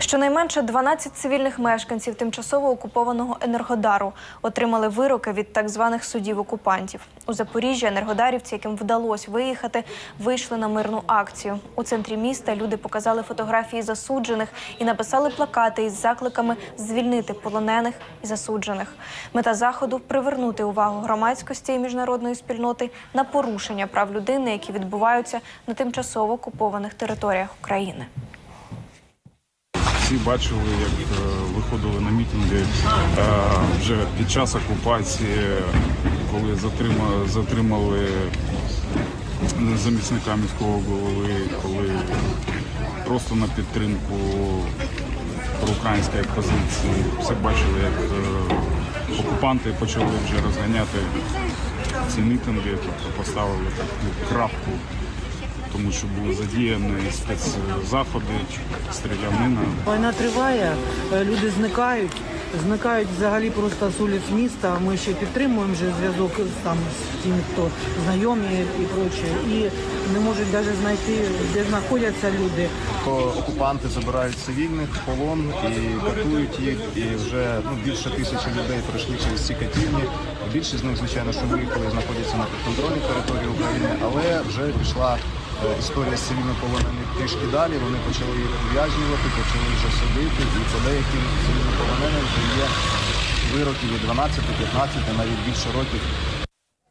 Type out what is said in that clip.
Щонайменше 12 цивільних мешканців тимчасово окупованого Енергодару отримали вироки від так званих судів окупантів. У Запоріжжі енергодарівці, яким вдалося виїхати, вийшли на мирну акцію. У центрі міста люди показали фотографії засуджених і написали плакати із закликами звільнити полонених і засуджених. Мета заходу привернути увагу громадськості і міжнародної спільноти на порушення прав людини, які відбуваються на тимчасово окупованих територіях України. Всі бачили, як е, виходили на мітинги е, вже під час окупації, коли затримали, затримали замісника міського голови, коли просто на підтримку проукраїнської позиції. Все бачили, як е, окупанти почали вже розганяти ці мітинги, тобто поставили таку крапку тому що були задіяні спецзаходи, стрілянина. Війна триває, е, люди зникають, зникають взагалі просто з вулиць міста. Ми ще підтримуємо вже зв'язок з там з тими, хто знайомі і проче, і не можуть навіть знайти, де знаходяться люди. Окупанти забирають цивільних в полон і катують їх. І вже ну, більше тисячі людей пройшли через ці катівні. Більшість з них, звичайно, що виїхали, знаходяться на підконтрольній території України, але вже пішла історія з цивільнополоненими трішки далі. Вони почали їх ув'язнювати, почали вже судити, і по деяким цивільнополоненим вже є вироки від 12, 15, навіть більше років